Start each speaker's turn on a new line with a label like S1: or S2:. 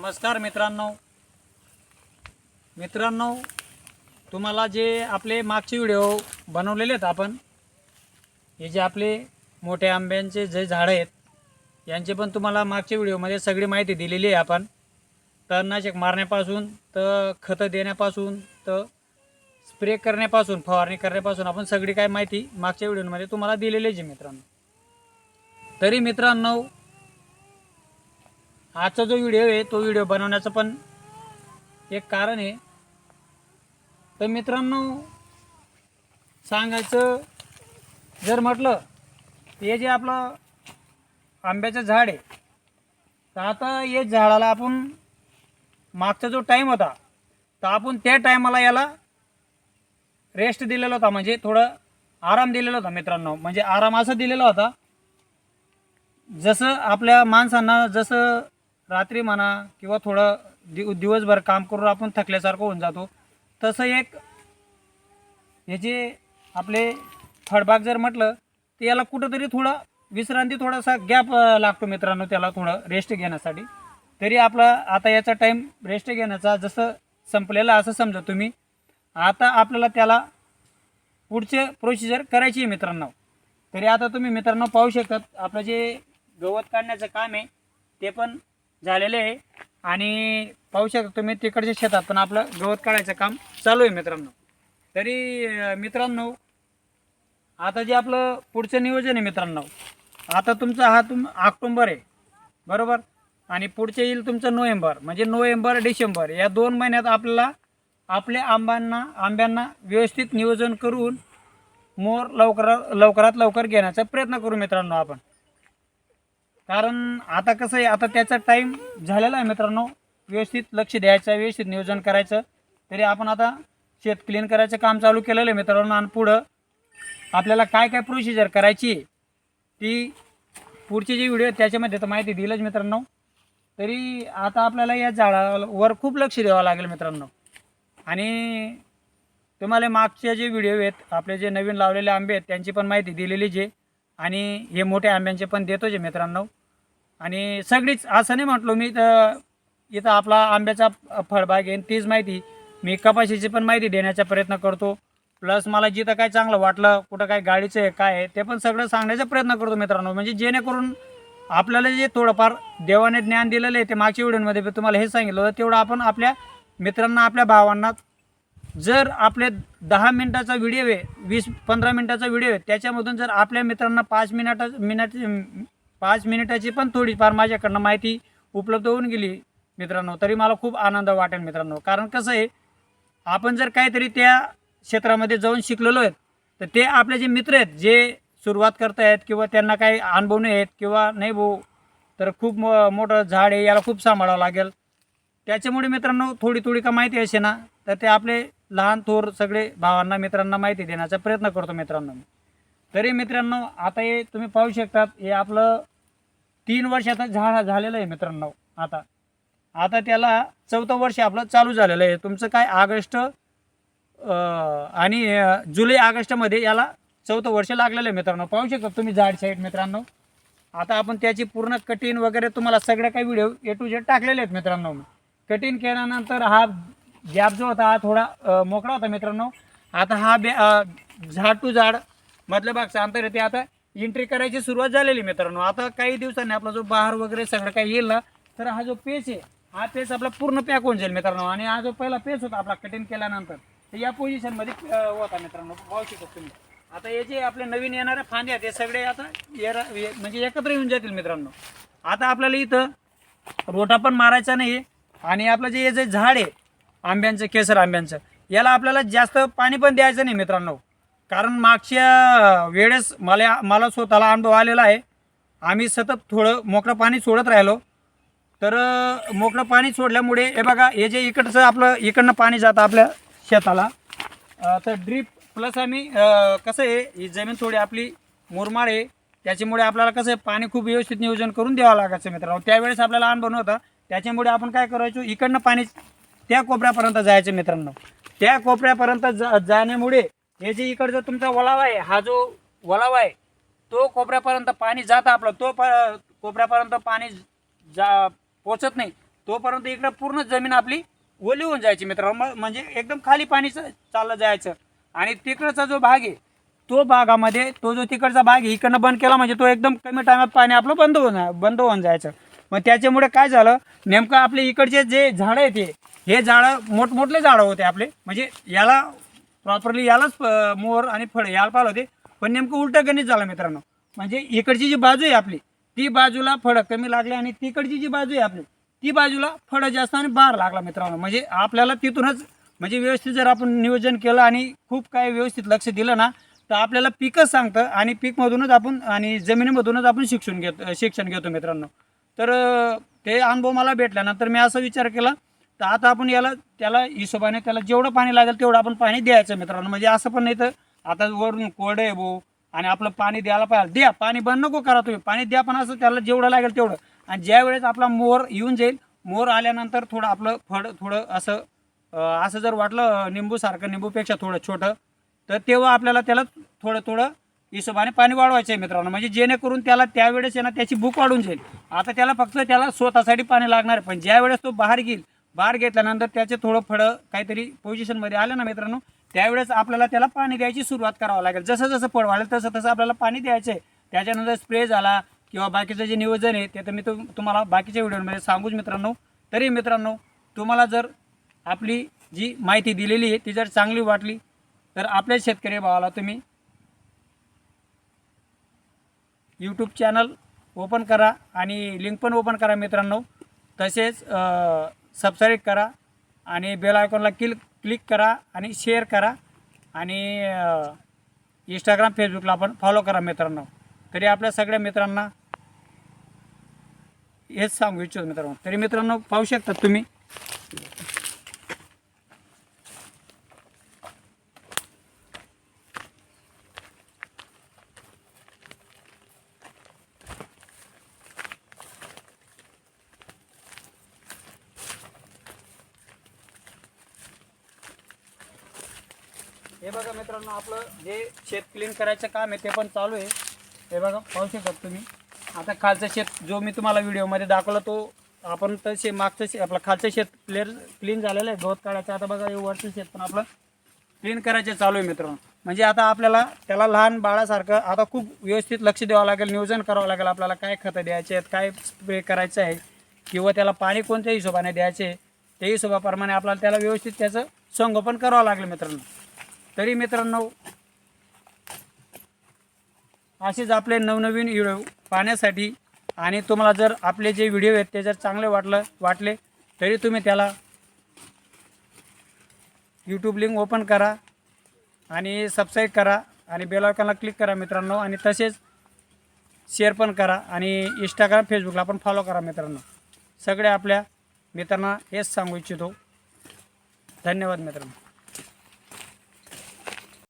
S1: नमस्कार मित्रांनो. मित्रांनो तुम्हाला जे आपले मागचे व्हिडिओ बनवलेले आहेत आपण हे जे आपले मोठे आंब्यांचे जे झाडं आहेत यांचे पण तुम्हाला मागच्या व्हिडिओमध्ये सगळी माहिती दिलेली आहे आपण. तणनाशक मारण्यापासून तर खतं देण्यापासून तर स्प्रे करण्यापासून फवारणी करण्यापासून आपण सगळी काय माहिती मागच्या व्हिडिओमध्ये तुम्हाला दिलेलीच आहे मित्रांनो. तरी मित्रांनो आजचा जो व्हिडिओ आहे तो व्हिडिओ बनवण्याचं पण एक कारण आहे. तर मित्रांनो सांगायचं जर म्हटलं हे जे आपलं आंब्याचं झाड आहे तर आता हे झाडाला आपण मागचा जो टाईम होता तर आपण त्या टायमाला याला रेस्ट दिलेला होता. म्हणजे थोडं आराम दिलेला होता मित्रांनो. म्हणजे आराम असा दिलेला होता जसं आपल्या माणसांना जसं रात्री म्हणा किंवा थोडं दिव दिवसभर काम करून आपण थकल्यासारखं होऊन जातो. तसं एक हे जे आपले फळबाग जर म्हटलं तर याला कुठंतरी थोडं विश्रांती थोडासा गॅप लागतो मित्रांनो त्याला थोडं रेस्ट घेण्यासाठी. तरी आपला आता याचा टाईम रेस्ट घेण्याचा जसं संपलेला असं समजा तुम्ही. आता आपल्याला त्याला पुढचे प्रोसिजर करायची आहे मित्रांनो. तरी आता तुम्ही मित्रांनो पाहू शकतात आपलं जे गवत काढण्याचं काम आहे ते पण झालेले आहे. आणि पाहू शकता तुम्ही तिकडच्या शेतात पण आपलं गवत काढायचं काम चालू आहे मित्रांनो. तरी मित्रांनो आता जे आपलं पुढचं नियोजन आहे मित्रांनो आता तुमचा हा तुम ऑक्टोंबर आहे. बरोबर? आणि पुढचे येईल तुमचं नोव्हेंबर म्हणजे नोव्हेंबर डिसेंबर. या दोन महिन्यात आपल्याला आपल्या आंब्यांना आंब्यांना व्यवस्थित नियोजन करून मोर लवकरात लवकरात लवकर घेण्याचा प्रयत्न करू मित्रांनो आपण. कारण आता कसं आहे आता त्याचा टाईम झालेला आहे मित्रांनो. व्यवस्थित लक्ष द्यायचं व्यवस्थित नियोजन करायचं. तरी आपण आता शेत क्लीन करायचं काम चालू केलेलं आहे मित्रांनो. आणि पुढं आपल्याला काय काय प्रोसिजर करायची आहे, ती पुढची जी व्हिडिओ त्याच्यामध्ये तर माहिती दिलंच मित्रांनो. तरी आता आपल्याला या झाडावर खूप लक्ष द्यावं लागेल मित्रांनो. आणि तुम्हाला मागचे जे व्हिडिओ आहेत आपले जे नवीन लावलेले आंबे आहेत त्यांची पण माहिती दिलेली जे आणि हे मोठ्या आंब्यांचे पण देतो जे मित्रांनो. आणि सगळीच असं नाही म्हटलो मी तर इथं आपला आंब्याचा फळबाग आहे तीच माहिती मी कपाशीची पण माहिती देण्याचा प्रयत्न करतो. प्लस मला जिथं काय चांगलं वाटलं कुठं काय गाडीचं आहे काय आहे ते पण सगळं सांगण्याचा प्रयत्न करतो मित्रांनो. म्हणजे जेणेकरून आपल्याला जे थोडंफार देवाने ज्ञान दिलेलं आहे ते मागच्या व्हिडिओमध्ये मी तुम्हाला हे सांगितलं होतं तेवढं आपण आपल्या मित्रांना आपल्या भावांना जर आपले दहा मिनटाचा व्हिडिओ आहे वीस पंधरा मिनटाचा व्हिडिओ आहे त्याच्यामधून जर आपल्या मित्रांना पाच मिनिटा मिनिट पाच मिनिटाची पण थोडीफार माझ्याकडनं माहिती उपलब्ध होऊन गेली मित्रांनो. तरी मला खूप आनंद वाटेल मित्रांनो. कारण कसं आहे आपण जर काहीतरी त्या क्षेत्रामध्ये जाऊन शिकलेलो आहेत तर ते आपले जे मित्र आहेत जे सुरुवात करतायत किंवा त्यांना काही अनुभव नाही आहेत किंवा नाही भाऊ तर खूप मो मोठं झाड आहे याला खूप सांभाळावं लागेल. त्याच्यामुळे मित्रांनो थोडी थोडी का माहिती असे ना तर ते आपले लहान थोर सगळे भावांना मित्रांना माहिती देण्याचा प्रयत्न करतो मित्रांनो तरी मित्रांनो आता हे तुम्ही पाहू शकतात हे आपलं तीन वर्षाचं झाड झालेलं आहे मित्रांनो आता. आता त्याला चौथं वर्ष आपलं चालू झालेलं आहे. तुमचं काय ऑगस्ट आणि जुलै ऑगस्टमध्ये याला चौथं वर्ष लागलेलं आहे मित्रांनो. पाहू शकता तुम्ही झाड साईड मित्रांनो. आता आपण त्याची पूर्ण कटिंग वगैरे तुम्हाला सगळं काही व्हिडिओ ए टू जेड टाकलेले आहेत मित्रांनो. कटिंग केल्यानंतर हा गॅप जो होता हा थोडा मोकळा होता मित्रांनो. आता हा बे झाड टू झाड मधल्या भागचं अंतर येते ते आता एंट्री करायची सुरुवात झालेली मित्रांनो. आता काही दिवसांनी आपला जो बहार वगैरे सगळं काही येईल ना तर हा जो पेच आहे हा पेच आपला पूर्ण पॅक होऊन जाईल मित्रांनो. आणि हा जो पहिला पेच होता आपला कटिंग केल्यानंतर तर या पोझिशनमध्ये होता मित्रांनो. पाहू शकतो तुम्ही. आता हे जे आपले नवीन येणारे फांदे आहेत ते सगळे आता येरा म्हणजे एकत्र येऊन जातील मित्रांनो. आता आपल्याला इथं रोटा पण मारायचा नाही आणि आपलं जे हे जे झाड आहे आंब्यांचं केसर आंब्यांचं याला आपल्याला जास्त पाणी पण द्यायचं नाही मित्रांनो. कारण मागच्या वेळेस मला मला स्वतःला अनुभव आलेला आहे. आम्ही सतत थोडं मोकळं पाणी सोडत राहिलो. तर मोकळं पाणी सोडल्यामुळे हे बघा हे जे इकडचं आपलं इकडनं पाणी जातं आपल्या शेताला. तर ड्रीप प्लस आम्ही कसं आहे ही जमीन थोडी आपली मुरमाड आहे. त्याच्यामुळे आपल्याला कसं आहे पाणी खूप व्यवस्थित नियोजन करून द्यावं लागायचं मित्रांनो. त्यावेळेस आपल्याला अनुभव नव्हता. त्याच्यामुळे आपण काय करायचो इकडनं पाणी त्या कोपऱ्यापर्यंत जायचं मित्रांनो. त्या कोपऱ्यापर्यंत जा जाण्यामुळे हे जे इकडचा तुमचा ओलावा आहे हा जो ओलावा आहे तो कोपऱ्यापर्यंत पाणी जात आपलं तो प कोपऱ्यापर्यंत पाणी जा पोचत नाही तोपर्यंत इकडं पूर्ण जमीन आपली ओली होऊन जायची मित्रांनो. म्हणजे एकदम खाली पाणी चाललं जायचं. आणि तिकडचा जो भाग आहे तो भागामध्ये तो जो तिकडचा भाग आहे इकडनं बंद केला म्हणजे तो एकदम कमी टायमात पाणी आपलं बंद होऊन बंद होऊन जायचं. मग त्याच्यामुळे काय झालं नेमकं आपले इकडचे जे झाडं आहेत हे झाडं मोठमोठले झाडं होते आपले. म्हणजे याला प्रॉपरली यालाच प- मोर आणि फळ याला पाहिलं होते. पण नेमकं उलटं गणित झालं मित्रांनो. म्हणजे इकडची जी बाजू आहे आपली ती बाजूला फळं कमी लागले आणि तिकडची जी बाजू आहे आपली ती बाजूला फळं जास्त आणि बार लागला मित्रांनो. म्हणजे आपल्याला तिथूनच म्हणजे व्यवस्थित जर आपण नियोजन केलं आणि खूप काय व्यवस्थित लक्ष दिलं ना तर आपल्याला पिकच सांगतं आणि पीकमधूनच आपण आणि जमिनीमधूनच आपण शिक्षण घेतो शिक्षण घेतो मित्रांनो. तर अं, ते अनुभव मला भेटल्यानंतर मी असा विचार केला तर आता आपण याला त्याला हिशोबाने त्याला जेवढं पाणी लागेल तेवढं आपण पाणी द्यायचं मित्रांनो. म्हणजे असं पण नाही तर आता वरून कोरडं आहे भाऊ आणि आपलं पाणी द्यायला पाहिजे. द्या पाणी बंद नको करा तुम्ही. पाणी द्या पण असं त्याला जेवढं लागेल तेवढं. आणि ज्या वेळेस आपला मोर येऊन जाईल मोर आल्यानंतर थोडं आपलं फळ थोडं असं असं जर वाटलं निंबूसारखं निंबूपेक्षा थोडं छोटं तर तेव्हा आपल्याला त्याला थोडं थोडं हिशोबाने पाणी वाढवायचं आहे मित्रांनो. म्हणजे जेणेकरून त्याला त्यावेळेस आहे ना त्याची भूक वाढून जाईल. आता त्याला फक्त त्याला स्वतःसाठी पाणी लागणार आहे. पण ज्या वेळेस तो बाहेर घेईल बार घेतल्यानंतर त्याचे थोडं फळं काहीतरी पोझिशनमध्ये आलं ना मित्रांनो त्यावेळेस आपल्याला त्याला पाणी द्यायची सुरुवात करावं लागेल. जसं जसं फळ वाढेल तसं तसं आपल्याला पाणी द्यायचं आहे त्याच्यानंतर स्प्रे झाला किंवा बाकीचं जे नियोजन आहे ते तर मी तुम तुम्हाला बाकीच्या व्हिडिओमध्ये सांगूच मित्रांनो. तरी मित्रांनो तुम्हाला जर आपली जी माहिती दिलेली आहे ती जर चांगली वाटली तर आपल्या शेतकरी भावाला तुम्ही यूट्यूब चॅनल ओपन करा आणि लिंक पण ओपन करा मित्रांनो. तसेच सबस्क्राईब करा आणि बेल आयकॉनला क्लिक क्लिक करा आणि शेअर करा. आणि इंस्टाग्राम फेसबुकला आपण फॉलो करा मित्रांनो. तरी आपल्या सगळ्या मित्रांना हेच सांगू इच्छितो मित्रांनो. तरी मित्रांनो पाहू शकतात तुम्ही. हे बघा मित्रांनो आपलं जे शेत क्लीन करायचं काम आहे ते पण चालू आहे. हे बघा पाहू शकत तुम्ही. आता खालचं शेत जो मी तुम्हाला व्हिडिओमध्ये दाखवला तो आपण तर शे मागचं शे आपलं खालचं शेत क्लिअर क्लीन झालेलं आहे. गवत काढायचं आता बघा हे वरचं शेत पण आपलं क्लीन करायचे चालू आहे मित्रांनो. म्हणजे आता आपल्याला त्याला लहान बाळासारखं आता खूप व्यवस्थित लक्ष द्यावं लागेल नियोजन करावं लागेल. आपल्याला काय खतं द्यायचे आहेत काय स्प्रे करायचं आहे किंवा त्याला पाणी कोणत्या हिशोबाने द्यायचे त्या हिशोबाप्रमाणे आपल्याला त्याला व्यवस्थित त्याचं संगोपन करावं लागेल मित्रांनो. तरी मित्रांनो असेच आपले नवनवीन व्हिडिओ पाहण्यासाठी आणि तुम्हाला जर आपले जे व्हिडिओ आहेत ते जर चांगले वाटलं वाटले तरी तुम्ही त्याला यूट्यूब लिंक ओपन करा आणि सबस्क्राईब करा आणि बेलायकॉनला क्लिक करा मित्रांनो आणि तसेच शेअर पण करा आणि इंस्टाग्राम फेसबुकला पण फॉलो करा मित्रांनो. सगळे आपल्या मित्रांना हेच सांगू इच्छितो. धन्यवाद मित्रांनो.